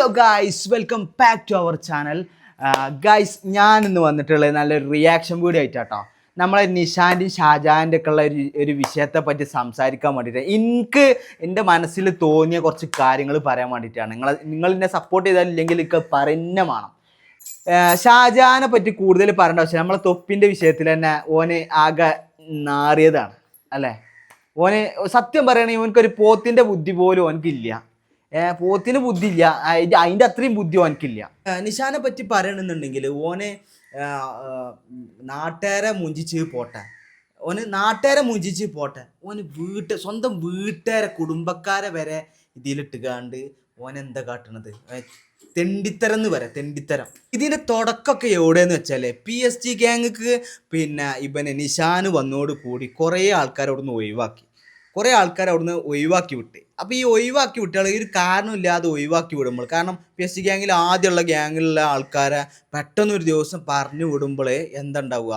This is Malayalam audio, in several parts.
Hello guys welcome back to our channel guys ഞാൻ ഇന്ന് വന്നിട്ടുള്ളത് നല്ലൊരു റിയാക്ഷൻ വീഡിയോ ആയിട്ടാട്ടോ. നമ്മളെ നിഷാന്റെ ഷാജാന്റെ ഒക്കെ ഉള്ള ഒരു ഒരു വിഷയത്തെ പറ്റി സംസാരിക്കാൻ വേണ്ടിയിട്ട് എനിക്ക് എന്റെ മനസ്സിൽ തോന്നിയ കുറച്ച് കാര്യങ്ങൾ പറയാൻ വേണ്ടിയിട്ടാണ്. നിങ്ങൾ നിങ്ങൾ എന്നെ സപ്പോർട്ട് ചെയ്താലില്ലെങ്കിൽ എനിക്ക് പറയുന്ന വേണം. ഷാജാനെ പറ്റി കൂടുതൽ പറയേണ്ട ആവശ്യം നമ്മളെ തൊപ്പിന്റെ വിഷയത്തിൽ തന്നെ ഓന് ആകെ നാറിയതാണ്. അല്ലേ? ഓന് സത്യം പറയുകയാണെങ്കിൽ ഓനക്കൊരു പോത്തിന്റെ ബുദ്ധി പോലും ഓനക്കില്ല പോത്തിന് ബുദ്ധി ഇല്ല അതിന്റെ അതിന്റെ അത്രയും ബുദ്ധി ഓനക്കില്ല നിഷാനെ പറ്റി പറയണമെന്നുണ്ടെങ്കിൽ ഓനെ നാട്ടുകാരെ മുഞ്ചിച്ച് പോട്ടെ. ഓന് നാട്ടുകാരെ മുഞ്ചിച്ച് പോട്ടെ. ഓന് വീട്ട് സ്വന്തം വീട്ടുകാരെ കുടുംബക്കാരെ വരെ ഇതിലിട്ടുകാണ്ട് ഓൻ എന്താ കാട്ടണത്? തെണ്ടിത്തരം എന്ന് പറയാം തെണ്ടിത്തരം. ഇതിന്റെ തുടക്കമൊക്കെ എവിടെയെന്ന് വെച്ചാൽ പി എസ് ജി ഗ്യാങ്ക്ക് പിന്നെ ഇവനെ നിഷാന് വന്നോട് കൂടി കുറേ ആൾക്കാരോടൊന്ന് ഒഴിവാക്കി. കുറേ ആൾക്കാർ അവിടുന്ന് ഒഴിവാക്കി വിട്ട്. അപ്പോൾ ഈ ഒഴിവാക്കി വിട്ടാൽ ഒരു കാരണമില്ലാതെ ഒഴിവാക്കി വിടുമ്പോൾ കാരണം പി എസ് സി ഗ്യാങ്ങിൽ ആദ്യമുള്ള ഗ്യാങ്ങിലുള്ള ആൾക്കാരെ പെട്ടെന്ന് ഒരു ദിവസം പറഞ്ഞു വിടുമ്പോൾ എന്തുണ്ടാവുക?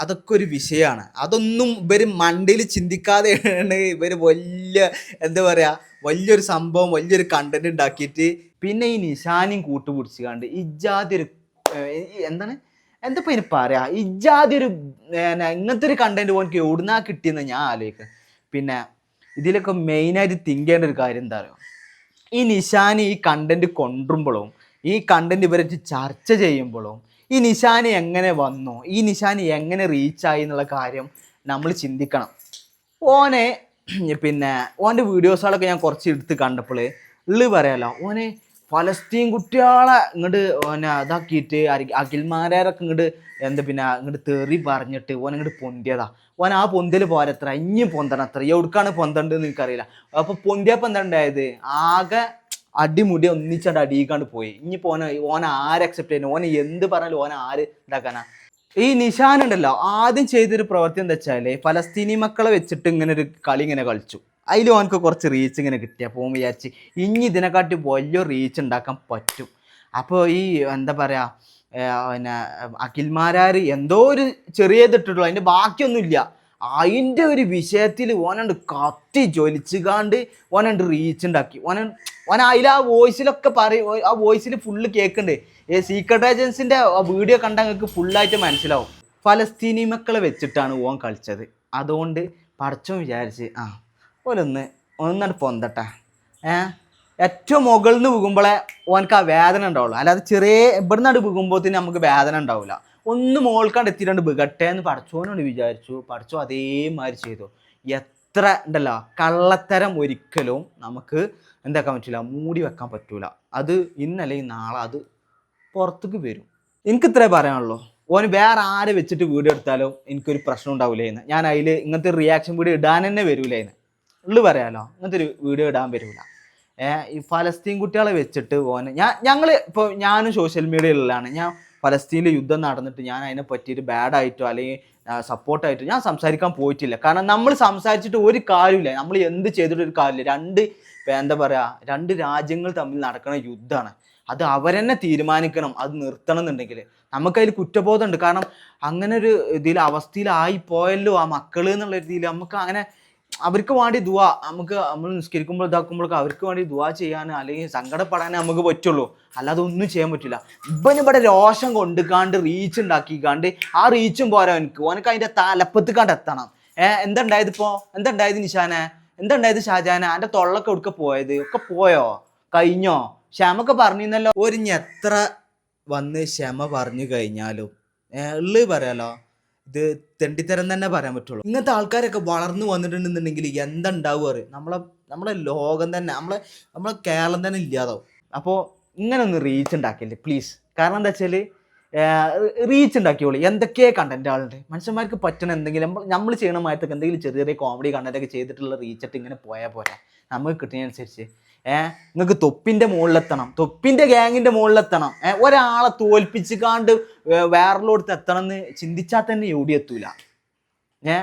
അതൊക്കെ ഒരു വിഷയമാണ് അതൊന്നും ഇവർ മണ്ടിയിൽ ചിന്തിക്കാതെയാണ് ഇവർ വലിയ എന്താ പറയുക വലിയൊരു സംഭവം വലിയൊരു കണ്ടന്റ് ഉണ്ടാക്കിയിട്ട് പിന്നെ ഈ നിശാനിയും കൂട്ടുപിടിച്ച് കണ്ട് ഇജാതി ഒരു എന്താണ്? എന്താ ഇപ്പം പറയാ? ഇജാതി ഒരു ഇങ്ങനത്തെ ഒരു കണ്ടന്റ് പോകാൻ എവിടുന്നാ കിട്ടിയെന്ന് ഞാൻ ആലോചിക്കുക പിന്നെ ഇതിലൊക്കെ മെയിനായിട്ട് തിങ്ക് ചെയ്യേണ്ട ഒരു കാര്യം എന്താ പറയുക ഈ നിശാൻ ഈ കണ്ടന്റ് കൊണ്ടുമ്പോഴും ഈ കണ്ടന്റ് ഇവരെ ചർച്ച ചെയ്യുമ്പോഴും ഈ നിശാൻ എങ്ങനെ വന്നു ഈ നിശാൻ എങ്ങനെ റീച്ചായി എന്നുള്ള കാര്യം നമ്മൾ ചിന്തിക്കണം. ഓനെ പിന്നെ ഓന്റെ വീഡിയോസുകളൊക്കെ ഞാൻ കുറച്ച് എടുത്ത് കണ്ടപ്പോൾ ഉള്ളു പറയാലോ ഓനെ ഫലസ്തീൻ കുട്ടികളെ ഇങ്ങോട്ട് ഓനെ ഇതാക്കിയിട്ട് അഖിൽമാരൊക്കെ ഇങ്ങോട്ട് എന്താ പിന്നെ ഇങ്ങോട്ട് തെറി പറഞ്ഞിട്ട് ഓൻ ഇങ്ങോട്ട് പൊന്തിയതാ. ഓൻ ആ പൊന്തൽ പോരത്ര ഇനിയും പൊന്തണം അത്ര. എവിടേക്കാണ് പൊന്തണ്ടെന്ന് എനിക്കറിയില്ല അപ്പൊ പൊന്തിയപ്പോൾ എന്താ ഉണ്ടായത്? ആകെ അടിമുടി ഒന്നിച്ചാണ്ട് അടിയിക്കാണ്ട് പോയി. ഇനി ഓന ഓന ആര് അക്സെപ്റ്റ് ചെയ്യുന്നു? ഓനെ എന്ത് പറഞ്ഞാലും ഓന ആര് ഇതാക്കാനാ? ഈ നിഷാൻ ഉണ്ടല്ലോ ആദ്യം ചെയ്തൊരു പ്രവൃത്തി എന്താ വെച്ചാൽ ഫലസ്തീനി മക്കളെ വെച്ചിട്ട് ഇങ്ങനെ ഒരു കളി ഇങ്ങനെ കളിച്ചു. അതിൽ അവനക്ക് കുറച്ച് റീച്ച് ഇങ്ങനെ കിട്ടിയ അപ്പോൾ വിചാരിച്ച് ഇനി ഇതിനെക്കാട്ടി വലിയ റീച്ച് ഉണ്ടാക്കാൻ പറ്റും. അപ്പോൾ ഈ എന്താ പറയുക പിന്നെ അഖിൽമാരാർ എന്തോ ഒരു ചെറിയതിട്ടുള്ളൂ അതിന്റെ ബാക്കിയൊന്നുമില്ല. അതിന്റെ ഒരു വിഷയത്തിൽ ഓനണ്ട് കത്തി ജ്വലിച്ചുകാണ്ട് ഓനണ്ട് റീച്ച് ഉണ്ടാക്കി. ഓന ഓന അതിൽ ആ വോയിസിലൊക്കെ പറയും ആ വോയിസിൽ ഫുള്ള് കേൾക്കുന്നുണ്ട് ഈ സീക്രട്ട് ഏജൻസിന്റെ വീഡിയോ കണ്ട നിങ്ങൾക്ക് ഫുള്ളായിട്ട് മനസ്സിലാവും. ഫലസ്തീനി മക്കളെ വെച്ചിട്ടാണ് ഓൻ കളിച്ചത്. അതുകൊണ്ട് പടച്ചോൻ വിചാരിച്ച് ആ ഓലൊന്ന് ഒന്നാണ് പൊന്തട്ട. ഏ? ഏറ്റവും മുകളിൽ നിന്ന് വീകുമ്പോഴേ ഓനക്ക് ആ വേദന ഉണ്ടാവുള്ളൂ. അല്ലാതെ ചെറിയ ഇവിടുന്നാണ്ട് വീകുമ്പോഴത്തേന് നമുക്ക് വേദന ഉണ്ടാവില്ല ഒന്ന് മോൾക്കാണ്ട് എത്തിയിട്ടുണ്ട് ബിഗട്ടെ എന്ന് പഠിച്ചോനോട് വിചാരിച്ചു. പഠിച്ചോ അതേമാതിരി ചെയ്തു. എത്ര ഉണ്ടല്ലോ കള്ളത്തരം ഒരിക്കലും നമുക്ക് എന്താക്കാൻ പറ്റില്ല മൂടി വെക്കാൻ പറ്റൂല. അത് ഇന്നല്ലെങ്കിൽ നാളെ അത് പുറത്തേക്ക് വരും. എനിക്ക് ഇത്രേ പറയാനുള്ളൂ. ഓന് വേറെ ആരെ വെച്ചിട്ട് വീഡിയോ എടുത്താലും എനിക്കൊരു പ്രശ്നം ഉണ്ടാവില്ലേന്ന് ഞാൻ അതിൽ ഇങ്ങനത്തെ റിയാക്ഷൻ വീഡിയോ ഇടാൻ തന്നെ വരൂലേന്ന്. ഉള്ളു പറയാലോ. അങ്ങനത്തെ ഒരു വീഡിയോ ഇടാൻ വരൂല ഏഹ് ഈ ഫലസ്തീൻ കുട്ടികളെ വെച്ചിട്ട് ഓനെ ഞാൻ ഞങ്ങൾ ഇപ്പോൾ ഞാനും സോഷ്യൽ മീഡിയയിലാണ് ഞാൻ ഫലസ്തീനിൽ യുദ്ധം നടന്നിട്ട് ഞാൻ അതിനെ പറ്റിയിട്ട് ബാഡായിട്ടോ അല്ലെങ്കിൽ സപ്പോർട്ടായിട്ടോ ഞാൻ സംസാരിക്കാൻ പോയിട്ടില്ല. കാരണം നമ്മൾ സംസാരിച്ചിട്ട് ഒരു കാര്യമില്ല നമ്മൾ എന്ത് ചെയ്തിട്ട് ഒരു കാര്യമില്ല. രണ്ട് എന്താ പറയുക രണ്ട് രാജ്യങ്ങൾ തമ്മിൽ നടക്കുന്ന യുദ്ധമാണ്. അത് അവരെന്നെ തീരുമാനിക്കണം. അത് നിർത്തണം എന്നുണ്ടെങ്കിൽ നമുക്കതിൽ കുറ്റബോധമുണ്ട്. കാരണം അങ്ങനെ ഒരു ഇതിൽ അവസ്ഥയിലായി പോയല്ലോ ആ മക്കൾ എന്നുള്ള രീതിയിൽ നമുക്ക് അങ്ങനെ അവർക്ക് വേണ്ടി ദുവ നമുക്ക് നമ്മൾ നിസ്കരിക്കുമ്പോൾ ഇതാക്കുമ്പോഴൊക്കെ അവർക്ക് വേണ്ടി ദുവാ ചെയ്യാൻ അല്ലെങ്കിൽ സങ്കടപ്പെടാനേ നമുക്ക് പറ്റുള്ളൂ. അല്ലാതെ ഒന്നും ചെയ്യാൻ പറ്റില്ല. ഇവന് ഇവിടെ രോഷം കൊണ്ടുക്കാണ്ട് റീച്ച് ഉണ്ടാക്കിക്കാണ്ട് ആ റീച്ചും പോരാ എനിക്ക് ഓനക്ക് അതിന്റെ തലപ്പത്ത് കണ്ട് എത്തണം. ഏഹ് എന്തുണ്ടായത് ഇപ്പോൾ എന്തുണ്ടായത് നിഷാനെ? എന്തുണ്ടായത് ഷാജാന? എന്റെ തൊള്ളൊക്കെ എടുക്ക പോയത്? ഒക്കെ പോയോ? കഴിഞ്ഞോ? ക്ഷമൊക്കെ പറഞ്ഞിരുന്നല്ലോ. ഒരു എത്ര വന്ന് ക്ഷമ പറഞ്ഞു കഴിഞ്ഞാലും? ഉള്ളു പറയാലോ? ഇത് തെണ്ടിത്തരം തന്നെ പറയാൻ പറ്റുള്ളൂ. ഇങ്ങനത്തെ ആൾക്കാരൊക്കെ വളർന്നു വന്നിട്ടുണ്ടെന്നുണ്ടെങ്കിൽ എന്തുണ്ടാവുക അറിയും? നമ്മളെ നമ്മളെ ലോകം തന്നെ നമ്മളെ നമ്മളെ കേരളം തന്നെ ഇല്ലാതാവും. അപ്പോൾ ഇങ്ങനെ ഒന്ന് റീച്ച് ഉണ്ടാക്കില്ലേ പ്ലീസ് കാരണം എന്താ വെച്ചാൽ റീച്ച് ഉണ്ടാക്കിയോളൂ എന്തൊക്കെ കണ്ടന്റ് ആളുണ്ട് മനുഷ്യന്മാർക്ക് പറ്റണ എന്തെങ്കിലും നമ്മൾ ചെയ്യണ മായത്തൊക്കെ എന്തെങ്കിലും ചെറിയ ചെറിയ കോമഡി കണ്ടന്റൊക്കെ ചെയ്തിട്ടുള്ള റീച്ചിട്ട് ഇങ്ങനെ പോയാൽ പോരാ. നമുക്ക് കിട്ടുന്നതനുസരിച്ച് ഏഹ് നിങ്ങൾക്ക് തൊപ്പിന്റെ മുകളിലെത്തണം. തൊപ്പിന്റെ ഗ്യാങ്ങിന്റെ മുകളിലെത്തണം. ഏഹ് ഒരാളെ തോൽപ്പിച്ച് കാണ്ട് വേറെല്ലോടത്ത് എത്തണം എന്ന് ചിന്തിച്ചാൽ തന്നെ എവിടെ എത്തൂല. ഏ?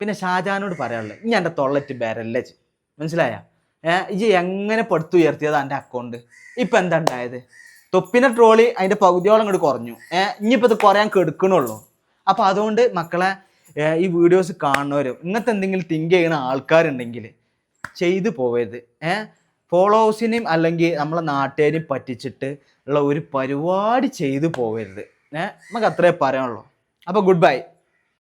പിന്നെ ഷാജാനോട് പറയാനുള്ളത് ഇനി എന്റെ തൊള്ളറ്റ് ബരല്ലേ മനസ്സിലായ? ഏ? ഇജ് എങ്ങനെ പടുത്തുയർത്തിയത് എന്റെ അക്കൗണ്ട് ഇപ്പം എന്താ ഉണ്ടായത് തൊപ്പിനെ ട്രോളി അതിന്റെ പകുതിയോളം ഇങ്ങോട്ട് കുറഞ്ഞു. ഏ? ഇനിയിപ്പോൾ ഇത് കുറയാൻ കെടുക്കണുള്ളൂ. അപ്പോൾ അതുകൊണ്ട് മക്കളെ ഈ വീഡിയോസ് കാണുന്നവരും ഇങ്ങനത്തെ എന്തെങ്കിലും തിങ്ക് ചെയ്യുന്ന ആൾക്കാരുണ്ടെങ്കിൽ ചെയ്തു പോവരുത്. ഏ? ഫോളോവേഴ്സിനെയും അല്ലെങ്കിൽ നമ്മളെ നാട്ടുകാരെയും പറ്റിച്ചിട്ട് ഉള്ള ഒരു പരിപാടി ചെയ്തു പോകരുത്. ഏഹ് നമുക്ക് അത്രേ പറയാനുള്ളൂ. അപ്പോൾ ഗുഡ് ബൈ